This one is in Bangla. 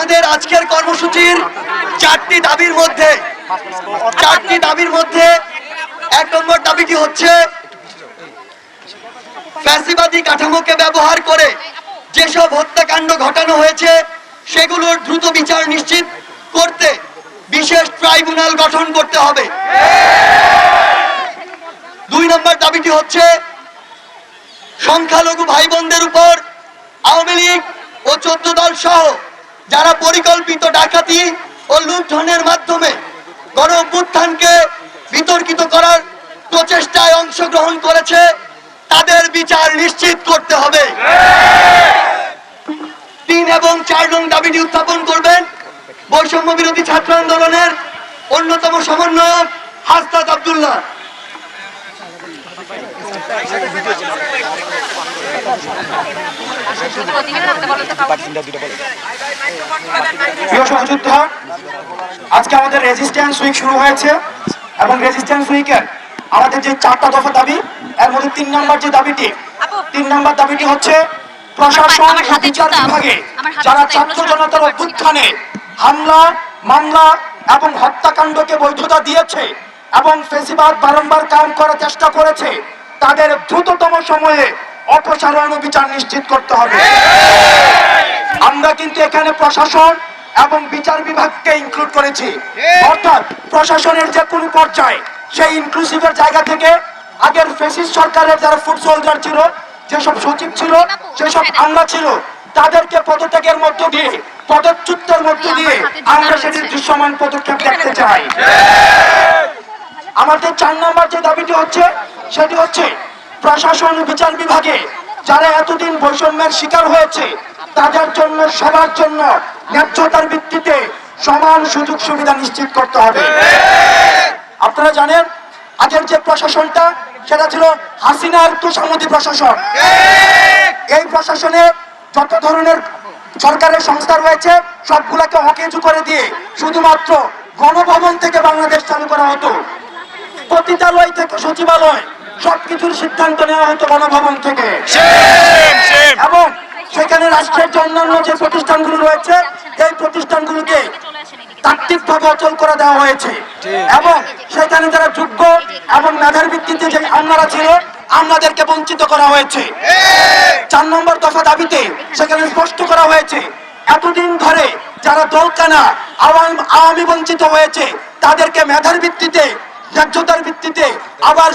আমাদের আজকের কর্মসূচির চারটি দাবির মধ্যে, চারটি দাবির মধ্যে এক নম্বর দাবিটি হচ্ছে ফ্যাসিবাদী কাঠামোকে ব্যবহার করে যেসব হত্যাকাণ্ড ঘটানো হয়েছে, সেগুলোর দ্রুত বিচার নিশ্চিত করতে বিশেষ ট্রাইব্যুনাল গঠন করতে হবে। দুই নম্বর দাবিটি হচ্ছে সংখ্যালঘু ভাই বোনদের উপর আওয়ামী লীগ ও চোদ্দ দল সহ যারা পরিকল্পিত ডাকাতি ও লুণ্ঠনের মাধ্যমে গণ অভ্যুত্থানকে বিতর্কিত করার প্রচেষ্টায় অংশগ্রহণ করেছে, তাদের বিচার নিশ্চিত করতে হবে। তিন এবং চার নং দাবিটি উত্থাপন করবেন বৈষম্য বিরোধী ছাত্র আন্দোলনের অন্যতম সমন্বয়ক হাস্তাদ আব্দুল্লাহ। প্রিয় সহযোদ্ধা আজকে আমাদের রেজিস্ট্যান্স উইক শুরু হয়েছে এবং রেজিস্ট্যান্স উইকের আমাদের যে চারটা দফা দাবি এর মধ্যে তিন নম্বর যে দাবিটি তিন নম্বর দাবিটি হচ্ছে প্রশাসন বিচার বিভাগে যারা ছাত্র জনতার অভ্যুত্থানে হামলা মামলা এবং হত্যাকাণ্ডকে বৈধতা দিয়েছে এবং ফেসিবাদ বারংবার কাম করার চেষ্টা করেছে তাদের দ্রুততম সময়ে অপসারণ বিচার নিশ্চিত করতে হবে। আমরা কিন্তু এখানে প্রশাসন এবং বিচার বিভাগকে ইনক্লুড করেছি। অর্থাৎ প্রশাসনের যে কোনো পর্যায়ে সেই ইনক্লুসিভের জায়গা থেকে আগের ফেসিস সরকারের যারা ফুড সোলজার ছিল, যেসব সচিব ছিল সেসব আমরা ছিল, তাদেরকে পদত্যাগের মধ্য দিয়ে, পদচ্যুতের মধ্য দিয়ে আমরা সেটির দৃশ্যমান পদক্ষেপ দেখতে চাই। আমাদের চার নম্বর যে দাবিটি হচ্ছে, সেটি হচ্ছে প্রশাসন বিচার বিভাগে যারা এতদিন বৈষম্যের শিকার হয়েছে, তাদের জন্য, সবার জন্য ন্যায্যতার ভিত্তিতে সমান সুযোগ সুবিধা নিশ্চিত করতে হবে। আপনারা জানেন, আগের যে প্রশাসনটা, সেটা ছিল হাসিনার তুষামতি প্রশাসন। এই প্রশাসনে যত ধরনের সরকারের সংস্থা রয়েছে, সবগুলাকে অকেজু করে দিয়ে শুধুমাত্র গণভবন থেকে বাংলাদেশ চালু করা হতো। পতিতালয় থেকে সচিবালয় সবকিছুর সিদ্ধান্ত নেওয়া হতো গণভবন থেকে। এবং সেখানে রাষ্ট্রের অন্যান্য যে প্রতিষ্ঠানগুলো রয়েছে এই প্রতিষ্ঠানগুলোকে তাত্ত্বিকভাবে অচল করে দেওয়া হয়েছে। এবং সেখানে যারা যোগ্য এবং মেধার ভিত্তিতে যে আমলারা ছিল আমলাদেরকে বঞ্চিত করা হয়েছে। চার নম্বর দফা দাবিতে সেখানে স্পষ্ট করা হয়েছে এতদিন ধরে যারা দলকানা আওয়াম- আওয়ামী বঞ্চিত হয়েছে তাদেরকে মেধার ভিত্তিতে ন্যায্যতার ভিত্তিতে আবার